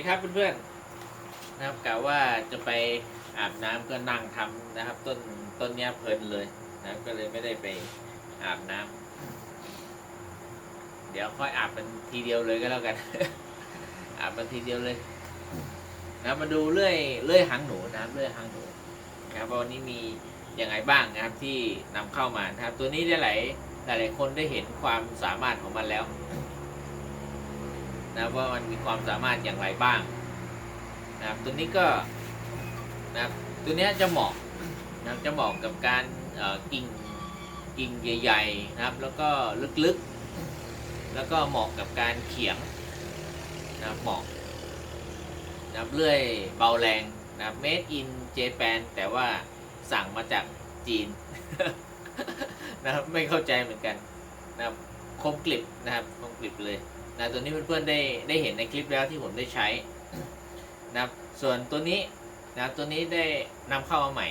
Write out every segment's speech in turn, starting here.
ดีครับเพื่อนๆนะครับกะว่าจะไปอาบน้ำก็นั่งทำนะครับ ต้นต้นเนี้ยเพลินเลยนะก็เลยไม่ได้ไปอาบน้ำเดี๋ยวค่อยอาบเป็นทีเดียวเลยก็แล้วกัน อาบเป็นทีเดียวเลย นะมาดูเลื่อยเลื่อยหางหนูนะครับเลื่อยหางหนูนะครับวันนี้มียังไงบ้างนะครับที่นำเข้ามานะครับ ตัวนี้ได้หลายหลายหลายคนได้เห็นความสามารถของมันแล้ว นะว่ามันมีความสามารถอย่างไรบ้างนะครับตัวนี้ก็นะครับตัวนี้จะเหมาะนะจะเหมาะกับการกิ่งกิ่งใหญ่ๆนะครับ แล้วก็ลึกๆ แล้วก็เหมาะกับการเขียงนะครับเหมาะนะครับเลื่อยเบาแรงนะครับ made in Japan แต่ว่าสั่งมาจากจีนนะครับไม่เข้าใจเหมือนกันนะครับคมกลิบนะครับคมกลิบเลย นะตัวนี้เพื่อนๆได้ได้เห็นในคลิปแล้วที่ผมได้ใช้นะครับส่วนตัวนี้นะตัวนี้ได้นำเข้ามาใหม่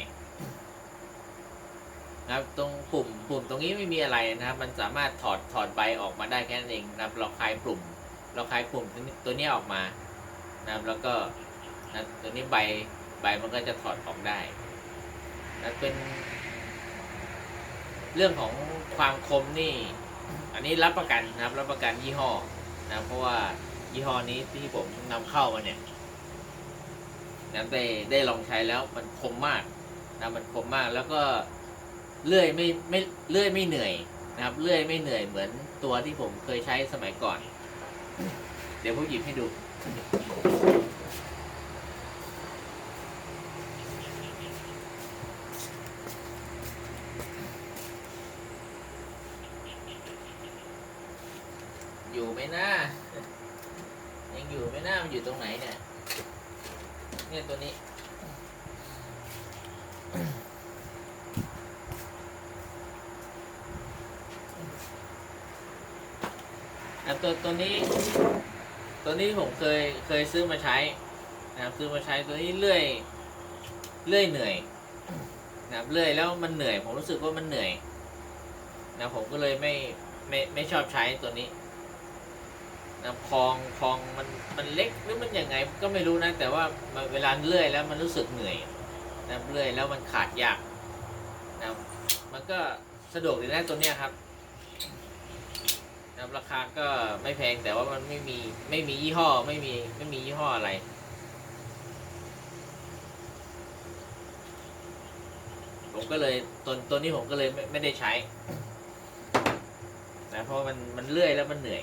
นะครับตรงปุ่มปุ่มตรงนี้ไม่มีอะไรนะครับ มันสามารถถอดถอดใบออกมาได้แค่นั้นเองนะครับเราคลายปุ่ม เราคลายปุ่มตัวนี้ตัวนี้ออกมานะครับแล้วก็นะตัวนี้ใบใบมันก็จะถอดออกได้นะเป็น เรื่องของความคมนี่ อันนี้รับประกันนะครับ รับประกันยี่ห้อ นะเพราะว่ายี่ห้อนี้ที่ผมนำเข้ามาเนี่ยนะได้ได้ลองใช้แล้วมันคมมากนะมันคมมากแล้วก็เลื่อยไม่ไม่เลื่อยไม่เหนื่อยนะครับเลื่อยไม่เหนื่อยเหมือนตัวที่ผมเคยใช้สมัยก่อน เดี๋ยวผมหยิบให้ดู อยู่ไหมนะยังอยู่ไหมนะมันอยู่ตรงไหนเนี่ย เนี่ยตัวนี้ อะตัวตัว นี้ ตัวนี้ผมเคยเคยซื้อมาใช้นะครับซื้อมาใช้ตัวนี้เลื่อยเลื่อยเหนื่อยนะครับเลื่อยแล้วมันเหนื่อย ผมรู้สึกว่ามันเหนื่อยนะผมก็เลยไม่ไม่ไม่ชอบใช้ตัวนี้นะคลองคลองมันมันเล็กหรือมันยังไงก็ไม่รู้นะ แต่ว่าเวลาเลื่อยแล้วมันรู้สึกเหนื่อยนะเลื่อยแล้วมันขาดยากนะมันก็สะดวกดีนะตัวเนี้ยครับ นะราคาก็ไม่แพงแต่ว่ามันไม่มีไม่มียี่ห้อไม่มีไม่มียี่ห้ออะไรผมก็เลยตัวตัวนี้ผมก็เลยไม่ไม่ได้ใช้นะเพราะมันมันเลื่อยแล้วมันเหนื่อย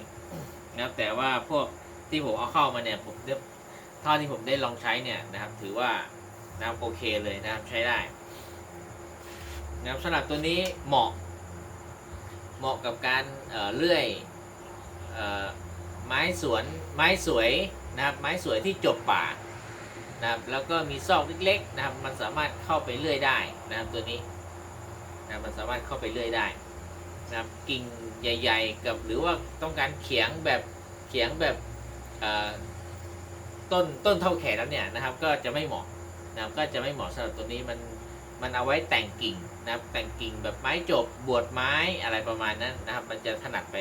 นะครับ แต่ว่าพวกที่ผมเอาเข้ามาเนี่ยผมเรียกเท่าที่ผมได้ลองใช้เนี่ยนะครับ ถือว่านะครับโอเคเลยนะครับใช้ได้นะครับสำหรับตัวนี้เหมาะ เหมาะกับการเเลื่อยออไม้สวนไม้สวยนะครับไม้สวยที่จบป่านะครับแล้วก็มีซอกเล็กๆนะครับมันสามารถเข้าไปเลื่อยได้นะครับตัวนี้นะครับมันสามารถเข้าไปเลื่อยได้นะครับกิ่งใหญ่ ๆ กับหรือว่าต้องการเขียงแบบเขียงแบบต้นต้นเท่าแขนแล้วเนี่ยนะครับก็จะไม่เหมาะนะครับก็จะไม่เหมาะสำหรับตัวนี้มันมันเอาไว้แต่งกิ่ง นะครับแต่งกิ่งแบบไม้จบบวชไม้อะไรประมาณนั้นนะครับ มันจะถนัดไป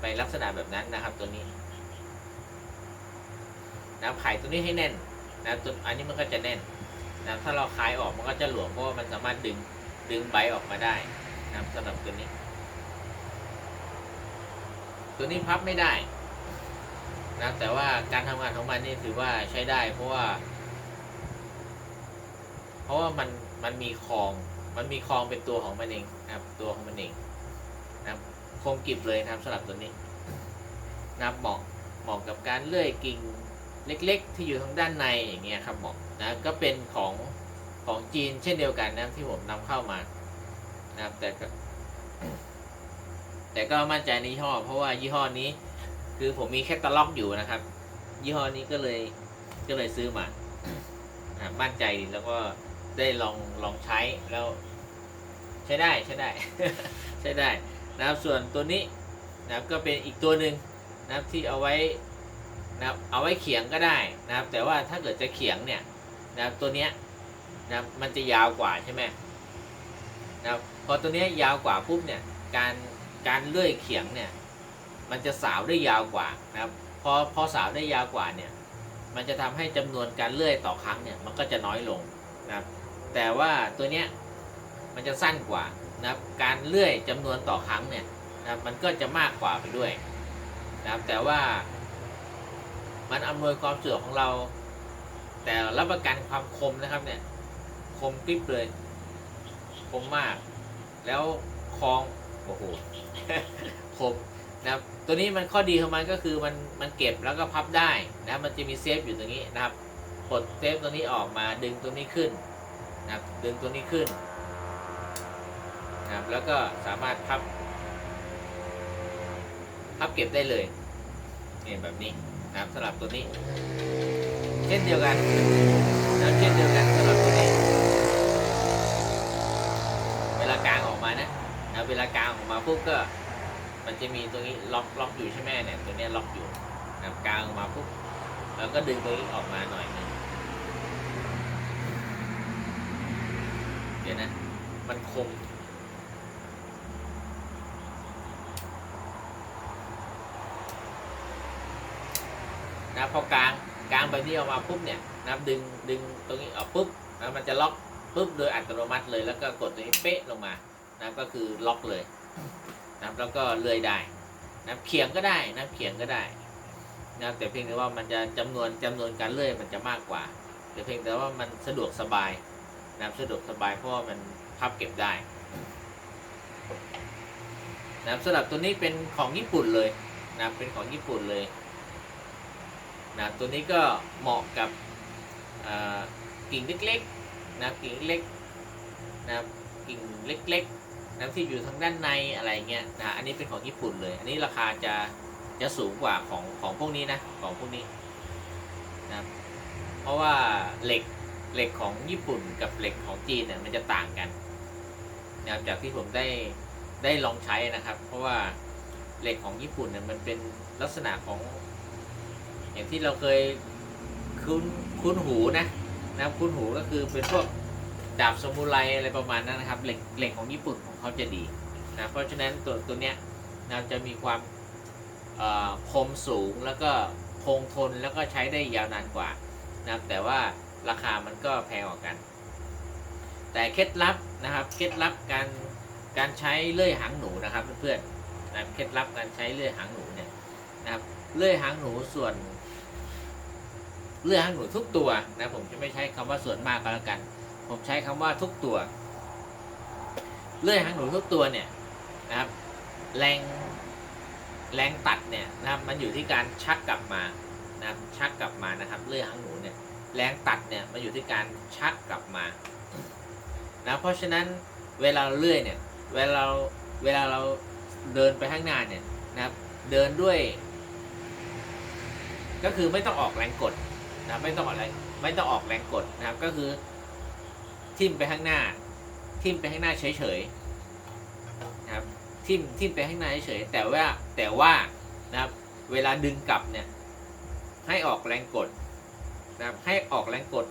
ไปลักษณะแบบนั้นนะครับตัวนี้นะไข่ตัวนี้ให้แน่นนะตัวอันนี้มันก็จะแน่นนะถ้าเราคลายออกมันก็จะหลวมเพราะว่ามันสามารถดึงดึงใบออกมาได้นะสำหรับตัวนี้ ตัวนี้พับไม่ได้นะแต่ว่าการทำงานของมันนี่ถือว่าใช้ได้ เพราะว่า เพราะว่ามันมันมีคลอง มันมีคลองเป็นตัวของมันเองนะครับ ตัวของมันเองนะครับคมกริบเลยนะครับสำหรับตัวนี้นะครับเหมาะเหมาะกับการเลื่อยกิ่งเล็ก ๆ ที่อยู่ทางด้านในอย่างเงี้ยครับเหมาะนะก็เป็นของของจีนเช่นเดียวกันนะครับที่ผมนำเข้ามานะครับแต่ก็แต่ก็มั่นใจในยี่ห้อ เพราะว่ายี่ห้อนี้ คือผมมีแคตตาล็อกอยู่นะครับ ยี่ห้อนี้ก็เลยก็เลยซื้อมาอ่ามั่นใจแล้วก็ ได้ลองลองใช้แล้วใช้ได้ใช้ได้ ใช้ได้นะครับส่วนตัวนี้นะครับก็เป็นอีกตัวหนึ่งนะครับที่เอาไว้นะครับเอาไว้เขียงก็ได้นะครับ แต่ว่าถ้าเกิดจะเขียงเนี่ยนะครับตัวเนี้ยนะครับมันจะยาวกว่าใช่ไหมนะครับพอตัวเนี้ยยาวกว่าปุ๊บเนี่ยการการเลื่อยเขียงเนี่ยมันจะสาวได้ยาวกว่านะครับพอพอสาวได้ยาวกว่าเนี่ยมันจะทำให้จำนวนการเลื่อยต่อครั้งเนี่ยมันก็จะน้อยลงนะครับ แต่ว่าตัวเนี้ยมันจะสั้นกว่านะครับการเลื่อยจำนวนต่อครั้งเนี่ยนะครับมันก็จะมากกว่าไปด้วยนะครับแต่ว่ามันอำนวยความสะดวกของเรา แต่รับประกันความคมนะครับเนี่ยคมกริบเลยคมมาก แล้วคลองโอ้โหคมนะครับตัวนี้มันข้อดีของมันก็คือมันมันเก็บแล้วก็พับได้นะมันจะมีเซฟอยู่ตรงนี้นะครับกดเซฟตัวนี้ออกมาดึงตัวนี้ขึ้น นะครับดึงตัวนี้ขึ้นนะครับแล้วก็สามารถพับ พับเก็บได้เลยนี่แบบนี้นะครับสำหรับตัวนี้ เช่นเดียวกันนะเช่นเดียวกันสำหรับตัวนี้ เวลากลางออกมานะนะเวลากลางออกมาปุ๊บก็มันจะมีตัวนี้ล็อกล็อกอยู่ใช่ไหมเนี่ยตัวนี้ล็อกอยู่นะครับกางออกมาปุ๊บแล้วก็ดึงตัวนี้ออกมาหน่อยนึง เดี๋ยวนะ มันคม นะพอกลางกลางแบนี้ออกมาปุ๊บเนี่ยนะดึงดึงตรงนี้ออกปุ๊บนะมันจะล็อกปุ๊บโดยอัตโนมัติเลยแล้วก็กดตัวนี้เป๊ะลงมานะก็คือล็อกเลยนะแล้วก็เลื่อยได้นะเขียงก็ได้นะเขียงก็ได้นะแต่เพียงแต่ว่ามันจะจำนวนจำนวนการเลื่อยมันจะมากกว่า แต่เพียงแต่ว่ามันสะดวกสบาย นะครับสะดวกสบายเพราะมันพับเก็บได้นะครับสำหรับตัวนี้เป็นของญี่ปุ่นเลยนะเป็นของญี่ปุ่นเลยนะตัวนี้ก็เหมาะกับกิ่งเล็กๆนะกิ่งเล็กๆนะกิ่งเล็กๆนะที่อยู่ทางด้านในอะไรเงี้ยนะอันนี้เป็นของญี่ปุ่นเลย อันนี้ราคาจะจะสูงกว่าของของพวกนี้นะของพวกนี้นะเพราะว่าเหล็ก เหล็กของญี่ปุ่นกับเหล็กของจีนเนี่ยมันจะต่างกันนะครับจากที่ผมได้ได้ลองใช้นะครับ เพราะว่าเหล็กของญี่ปุ่นเนี่ยมันเป็นลักษณะของ อย่างที่เราเคยคุ้นคุ้นหูนะนะคุ้นหูก็คือเป็นพวกดาบสมุไรอะไรประมาณนั้นนะครับ เหล็กเหล็กของญี่ปุ่นของเขาจะดีนะเพราะฉะนั้นตัวตัวเนี้ยนะจะมีความคมสูงแล้วก็คงทนแล้วก็ใช้ได้ยาวนานกว่านะแต่ว่า ราคามันก็แพงกว่ากัน แต่เคล็ดลับนะครับ เคล็ดลับการการใช้เลื่อยหางหนูนะครับเพื่อนๆนะเคล็ดลับการใช้เลื่อยหางหนูเนี่ยนะครับเลื่อยหางหนูส่วนเลื่อยหางหนูทุกตัวนะผมจะไม่ใช้คำว่าส่วนมากก็แล้วกัน ผมใช้คำว่าทุกตัว เลื่อยหางหนูทุกตัวเนี่ยนะครับ แรงแรงตัดเนี่ยนะครับมันอยู่ที่การชักกลับมานะครับชักกลับมานะครับ เลื่อยหางหนูเนี่ย แรงตัดเนี่ยมันอยู่ที่การชักกลับมานะเพราะฉะนั้นเวลาเราเลื่อยเนี่ยเวลาเราเวลาเราเดินไปข้างหน้าเนี่ยนะครับเดินด้วย ก็คือไม่ต้องออกแรงกดนะไม่ต้องออกแรงไม่ต้องออกแรงกดนะครับก็คือ ทิ่มไปข้างหน้า ทิ่มไปข้างหน้าเฉยๆนะครับทิ่มทิ่มไปข้างหน้าเฉยๆแต่ว่าแต่ว่านะครับเวลาดึงกลับเนี่ยให้ออกแรงกด นะครับ ให้ออกแรงกด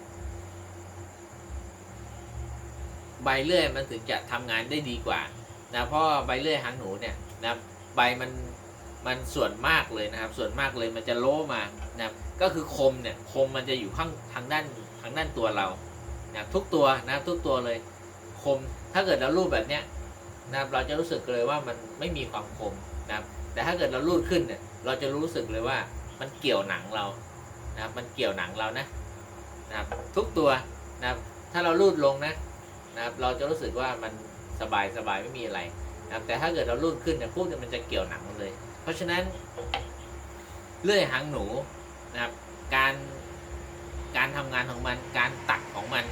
ใบเลื่อยมันถึงจะทำงานได้ดีกว่า นะเพราะใบเลื่อยหางหนูเนี่ยนะใบมันมันส่วนมากเลยนะครับ ส่วนมากเลยมันจะโล้มานะครับก็คือคมเนี่ยคมมันจะอยู่ข้างทางด้านทางด้านตัวเรานะทุกตัวนะทุกตัวเลยคมถ้าเกิดเราลูบแบบเนี้ยนะครับเราจะรู้สึกเลยว่ามันไม่มีความคมนะครับแต่ถ้าเกิดเราลูดขึ้นเนี่ยเราจะรู้สึกเลยว่ามันเกี่ยวหนังเรา นะครับมันเกี่ยวหนังเรานะนะครับทุกตัวนะครับถ้าเราลูดลงนะนะครับเราจะรู้สึกว่ามันสบายสบายไม่มีอะไรนะครับแต่ถ้าเกิดเราลูดขึ้นเนี่ยพวกเนี่ยมันจะเกี่ยวหนังเลย เพราะฉะนั้นเลื่อยหางหนูนะครับการการทำงานของมันการตัดของมัน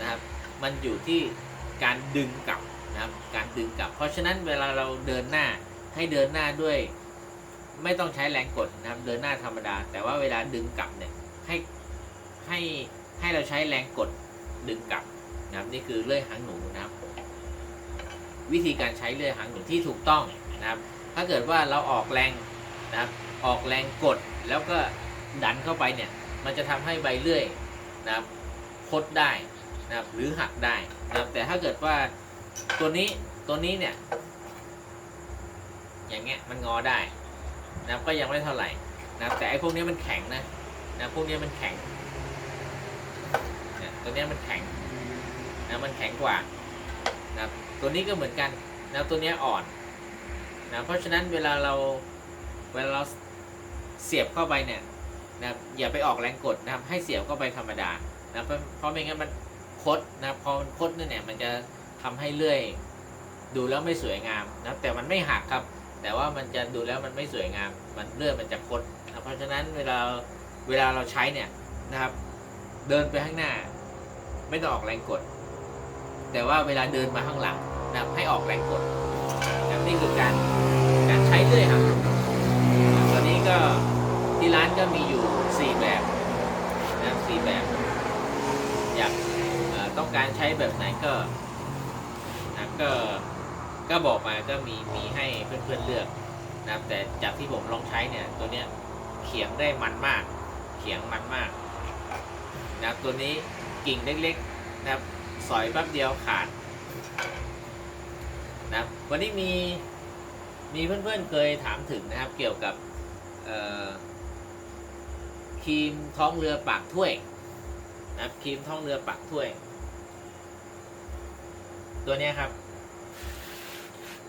นะครับ มันอยู่ที่การดึงกลับนะครับการดึงกลับ เพราะฉะนั้นเวลาเราเดินหน้าให้เดินหน้าด้วย ไม่ต้องใช้แรงกดนะครับ เดินหน้าธรรมดา แต่ว่าเวลาดึงกลับเนี่ยให้ให้ให้เราใช้แรงกดดึงกลับนะครับนี่คือเลื่อยหางหนูนะครับ วิธีการใช้เลื่อยหางหนูที่ถูกต้องนะครับ ถ้าเกิดว่าเราออกแรงนะครับออกแรงกดแล้วก็ดันเข้าไปเนี่ย มันจะทำให้ใบเลื่อยนะครับคดได้นะครับหรือหักได้นะครับ แต่ถ้าเกิดว่าตัวนี้ตัวนี้เนี่ย อย่างเงี้ยมันงอได้ นะครับก็ยังไม่เท่าไหร่นะครับแต่ไอ้พวกนี้มันแข็งนะนะพวกนี้มันแข็งนะตัวนี้มันแข็งนะมันแข็งกว่านะตัวนี้ก็เหมือนกันนะตัวนี้อ่อนนะเพราะฉะนั้นเวลาเราเวลาเราเสียบเข้าไปเนี่ยนะอย่าไปออกแรงกดนะครับให้เสียบเข้าไปธรรมดานะเพราะเพราะไม่งั้นมันคดนะพอมันคดเนี่ยมันจะทำให้เลื่อย ดูแล้วไม่สวยงามนะแต่มันไม่หักครับ แต่ว่ามันจะดูแล้วมันไม่สวยงาม มันเลื่อยมันจะคดนะเพราะฉะนั้นเวลาเวลาเราใช้เนี่ยนะครับ เดินไปข้างหน้า ไม่ต้องออกแรงกด แต่ว่าเวลาเดินมาข้างหลังนะครับให้ออกแรงกดนะนี่คือการการใช้เลื่อยหักตอนนี้ก็ที่ร้านก็มีอยู่ 4 แบบนะสี่แบบ อยากต้องการใช้แบบไหนก็นะก็ ก็บอกมาก็มีมีให้เพื่อนๆเลือกนะครับแต่จากที่ผมลองใช้เนี่ยตัวเนี้ยเขียงได้มันมาก เขียงมันมากนะครับตัวนี้กิ่งเล็กๆนะครับสอยแป๊บเดียวขาดนะครับวันนี้มีมีเพื่อนๆเคยถามถึงนะครับเกี่ยวกับครีมท้องเรือปากถ้วยนะครับครีมท้องเรือปากถ้วย ตัวเนี้ยครับ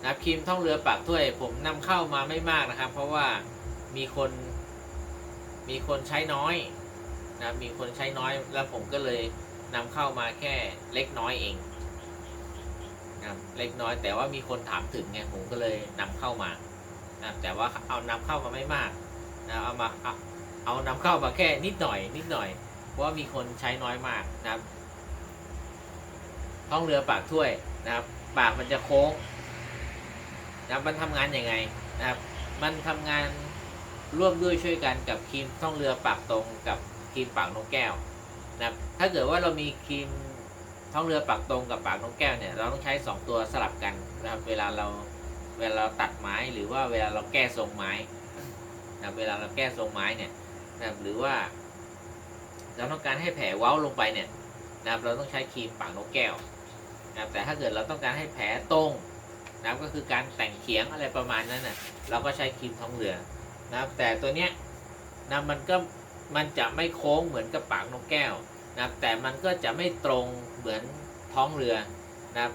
นะครับครีมท่องเรือปากถ้วย ผมนำเข้ามาไม่มากนะครับ เพราะว่ามีคนมีคนใช้น้อยนะมีคนใช้น้อยแล้วผมก็เลยนำเข้ามาแค่เล็กน้อยเองนะเล็กน้อยแต่ว่ามีคนถามถึงไงผมก็เลยนำเข้ามานะแต่ว่าเอานำเข้ามาไม่มากนะเอามาเอาเอานำเข้ามาแค่นิดหน่อย นิดหน่อย เพราะว่ามีคนใช้น้อยมากนะครับท่องเรือปากถ้วยนะครับ ปากมันจะโค้ง นะครับมันทำงานยังไงนะครับ มันทำงานร่วมด้วยช่วยกันกับครีมท่องเรือปากตรงกับครีมปากนกแก้วนะครับ ถ้าเกิดว่าเรามีครีมท่องเรือปากตรงกับปากนกแก้วเนี่ย เราต้องใช้ 2 ตัวสลับกันนะครับ เวลาเราเวลาเราตัดไม้หรือว่าเวลาเราแก้ทรงไม้นะเวลาเราแก้ทรงไม้เนี่ยนะครับหรือว่า เราต้องการให้แผลเว้าลงไปเนี่ยนะครับเราต้องใช้ครีมปากนกแก้วนะครับแต่ถ้าเกิดเราต้องการให้แผลตรง นะครับก็คือการแต่งเขียงอะไรประมาณนั้นนะ่ะเราก็ใช้ครีมท้องเรือนะครับแต่ตัวเนี้ยนะมันก็มันจะไม่โค้งเหมือนกับปากนกแก้วนะครับแต่มันก็จะไม่ตรงเหมือนท้องเรือนะครับ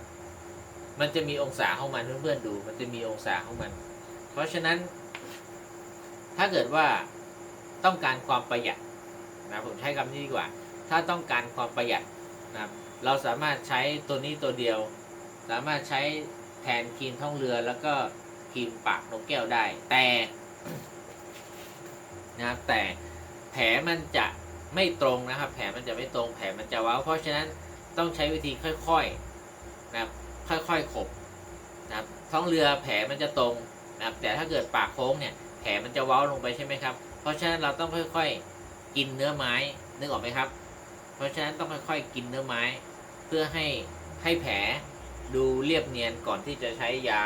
มันจะมีองศาของมันเพื่อนๆดู มันจะมีองศาของมัน เพราะฉะนั้น ถ้าเกิดว่าต้องการความประหยัดนะผมใช้คำนี้ดีกว่า ถ้าต้องการความประหยัดนะครับเราสามารถใช้ตัวนี้ตัวเดียว สามารถใช้ ทนครีมท่องเรือแล้วก็ครีมปากนกแก้วได้ แต่นะครับแต่แผลมันจะไม่ตรงนะครับ แผลมันจะไม่ตรงแผลมันจะว้าวเพราะฉะนั้นต้องใช้วิธีค่อยๆนะครับค่อยๆขบนะครับท้องเรือแผลมันจะตรงนะครับแต่ถ้าเกิดปากโค้งเนี่ยแผลมันจะว้าวลงไปใช่ไหมครับ เพราะฉะนั้นเราต้องค่อยๆกินเนื้อไม้นึกออกไหมครับ เพราะฉะนั้นต้องค่อยๆกินเนื้อไม้ เพื่อให้ให้แผล ดูเรียบเนียนก่อนที่จะใช้ยา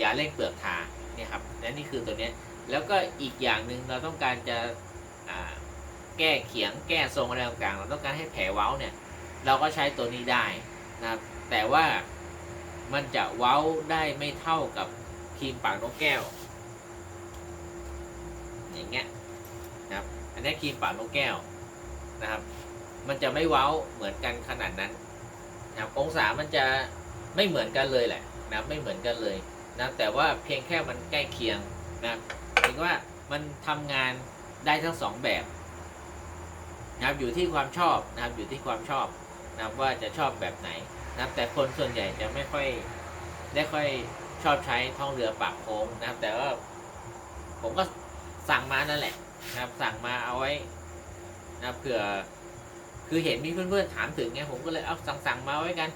ยาเร่งเปลือกทาเนี่ยครับและนี่คือตัวนี้แล้วก็อีกอย่างหนึ่งเราต้องการจะแก้เขียงแก้ทรงอะไรต่างๆเราต้องการให้แผลเว้าเนี่ยเราก็ใช้ตัวนี้ได้นะครับแต่ว่ามันจะเว้าได้ไม่เท่ากับครีมปากนกแก้ว อย่างเงี้ยนะครับอันนี้ครีมปากนกแก้วนะครับ มันจะไม่เว้าเหมือนกันขนาดนั้น นะครับองศามันจะไม่เหมือนกันเลยแหละนะไม่เหมือนกันเลยนะแต่ว่าเพียงแค่มันใกล้เคียงนะถึงว่ามันทำงานได้ทั้งสองแบบนะครับอยู่ที่ความชอบนะครับอยู่ที่ความชอบนะครับว่าจะชอบแบบไหนนะครับแต่คนส่วนใหญ่จะไม่ค่อยได้ค่อยชอบใช้ท่องเรือปากโค้งนะครับ แต่ว่าผมก็สั่งมานั่นแหละนะครับสั่งมาเอาไว้นะเผื่อ คือเห็นมีเพื่อนๆถามถึงไงผมก็เลยเอาสั่งสั่งมาไว้กัน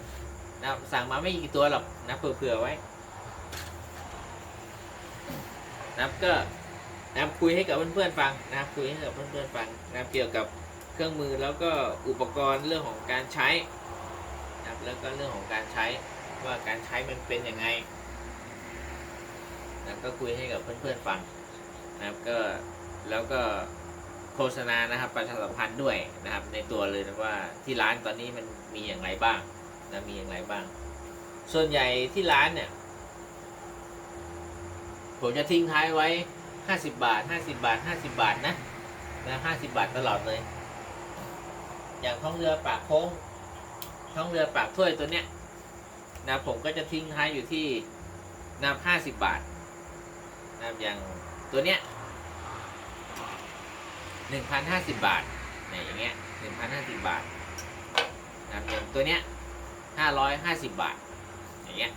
นะสั่งมาไม่กี่ตัวหรอกนะเผื่อๆไว้นะก็นะครับคุยให้กับเพื่อนๆฟังนะครับคุยให้กับเพื่อนๆฟังนะเกี่ยวกับเครื่องมือแล้วก็อุปกรณ์เรื่องของการใช้นะแล้วก็เรื่องของการใช้ว่าการใช้มันเป็นยังไงนะก็คุยให้กับเพื่อนๆฟังนะครับก็แล้วก็ โฆษณานะครับประชาสัมพันธ์ด้วยนะครับ ในตัวเลยนะว่าที่ร้านตอนนี้มันมีอย่างไรบ้างนะมีอย่างไรบ้าง ส่วนใหญ่ที่ร้านเนี่ย ผมจะทิ้งท้ายไว้50บาท50บาท50บาทนะนะห้าสิบบาทตลอดเลย อย่างท้องเรือปากโค้งท้องเรือปากถ้วยตัวเนี้ยนะผมก็จะทิ้งท้ายอยู่ที่น้ำห้าสิบบาทนะอย่างตัวเนี้ย หนึ่งพันห้าสิบบาทเนี่ยอย่างเงี้ยหนึ่งพันห้าสิบบาทนะอย่างตัวเนี้ยห้าร้อยห้าสิบบาท อย่างเงี้ย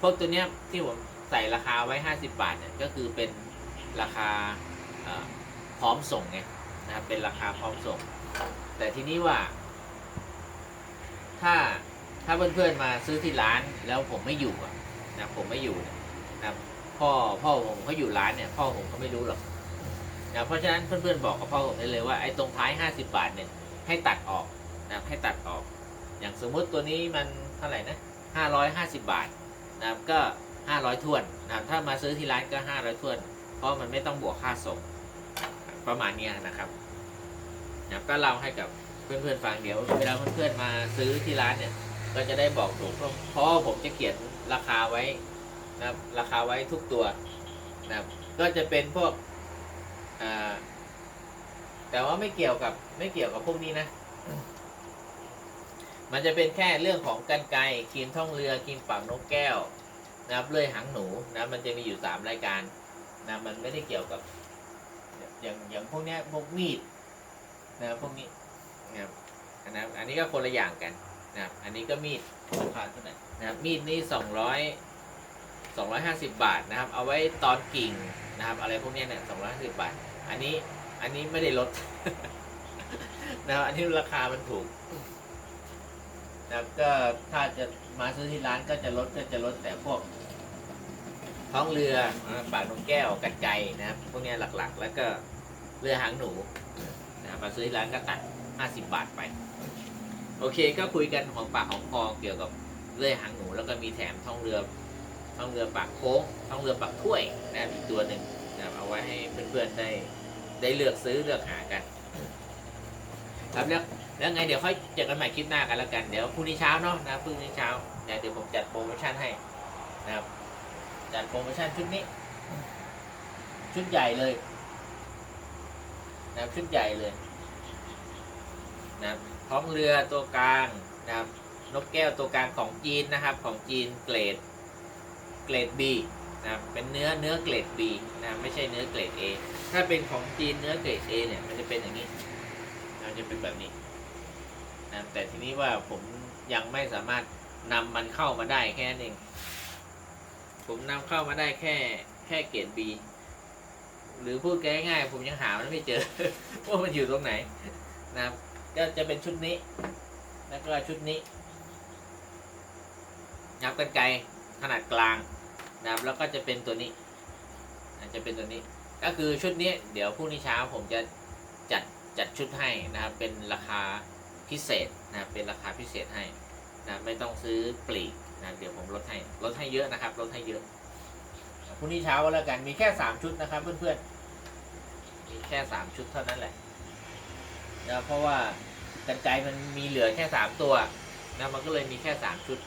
พวกตัวเนี้ยที่ผมใส่ราคาไว้ห้าสิบบาทเนี่ยก็คือเป็นราคาพร้อมส่งไงนะครับเป็นราคาพร้อมส่ง แต่ทีนี้ว่า ถ้าถ้าเพื่อนๆมาซื้อที่ร้านแล้วผมไม่อยู่อะนะผมไม่อยู่เนี่ยนะพ่อพ่อผมเขาอยู่ร้านเนี่ย พ่อผมเขาไม่รู้หรอก นะเพราะฉะนั้นเพื่อนๆบอกกับพ่อผมได้เลยว่าไอ้ตรงท้าย 50 บาทเนี่ยให้ตัดออกนะให้ตัดออก อย่างสมมุติตัวนี้มันเท่าไหร่นะ550 บาทนะก็ 500ถ้วนนะถ้ามาซื้อที่ร้านก็ 500ถ้วน เพราะมันไม่ต้องบวกค่าส่งประมาณนี้นะครับนะก็เล่าให้กับเพื่อนๆฟังเดี๋ยวเวลาเพื่อนๆมาซื้อที่ร้านเนี่ยก็จะได้บอกถูกเพราะผมจะเขียนราคาไว้นะราคาไว้ทุกตัวนะก็จะเป็นพวก อ่าแต่ว่าไม่เกี่ยวกับไม่เกี่ยวกับพวกนี้นะ มันจะเป็นแค่เรื่องของกันไกรครีมท่องเรือครีมปากนกแก้วนะครับเลื่อยหางหนูนะมันจะมีอยู่สามรายการนะมันไม่ได้เกี่ยวกับ อย่างอย่างพวกเนี้ยพวกมีดนะครับพวกนี้นะครับอันนั้นอันนี้ก็คนละอย่างกันนะครับอันนี้ก็มีดราคาเท่าไหร่นะครับมีดนี่สองร้อยสองร้อยห้าสิบบาทนะครับ เอาไว้ตอนกิ่งนะครับ อะไรพวกเนี้ยเนี่ยสองร้อยห้าสิบบาท อันนี้อันนี้ไม่ได้ลดนะครับอันนี้ราคามันถูกนะครับก็ถ้าจะมาซื้อที่ร้านก็จะลดก็จะลดแต่พวก ท้องเรือปากนกแก้วกันไกรนะครับพวกนี้หลักๆ แล้วก็เรือหางหนูนะครับมาซื้อที่ร้านก็ตัด 50 บาทไป โอเคก็คุยกันของปากของคอเกี่ยวกับเลื่อหางหนู แล้วก็มีแถมท่องเรือท่องเรือปากโค้งท่องเรือปากถ้วยนะอีกตัวหนึ่งนะครับเอาไว้ให้เพื่อนๆได้ ได้เลือกซื้อเลือกหากัน ครับแล้วแล้วไงเดี๋ยวค่อยเจอกันใหม่คลิปหน้ากันแล้วกันเดี๋ยวพรุ่งนี้เช้าเนาะนะพรุ่งนี้เช้านะเดี๋ยวผมจัดโปรโมชั่นให้นะครับ จัดโปรโมชั่นชุดนี้ ชุดใหญ่เลยนะครับชุดใหญ่เลยนะครับท้องเรือตัวกลางนะครับนกแก้วตัวกลางของจีนนะครับ ของจีนเกรดเกรด B นะครับเป็นเนื้อเนื้อเกรด B นะครับไม่ใช่เนื้อเกรด A ถ้าเป็นของจีนเนื้อเกรด A เนี่ย มันจะเป็นอย่างนี้ มันจะเป็นแบบนี้นะแต่ทีนี้ว่าผมยังไม่สามารถนำมันเข้ามาได้แค่นั้นเอง ผมนำเข้ามาได้แค่แค่เกรด B หรือพูดง่ายๆผมยังหามันไม่เจอ ว่ามันอยู่ตรงไหนนะก็จะเป็นชุดนี้ แล้วก็ชุดนี้นับกันไกลขนาดกลางนะครับแล้วก็จะเป็นตัวนี้จะเป็นตัวนี้ ก็คือชุดนี้เดี๋ยวพรุ่งนี้เช้าผมจะจัดจัดชุดให้นะครับเป็นราคาพิเศษนะครับเป็นราคาพิเศษให้นะไม่ต้องซื้อปลีกนะเดี๋ยวผมลดให้ลดให้เยอะนะครับลดให้เยอะพรุ่งนี้เช้าก็แล้วกันมีแค่สามชุดนะครับ เพื่อนๆมีแค่สามชุดเท่านั้นแหละนะเพราะว่ากันไกรมันมีเหลือแค่สามตัวนะมันก็เลยมีแค่สามชุด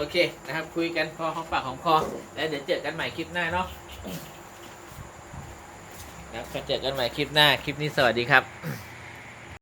โอเคนะครับ คุยกันพอของปากของคอ แล้วเดี๋ยวเจอกันใหม่คลิปหน้าเนาะแล้วเจอกันใหม่คลิปหน้า คลิปนี้สวัสดีครับ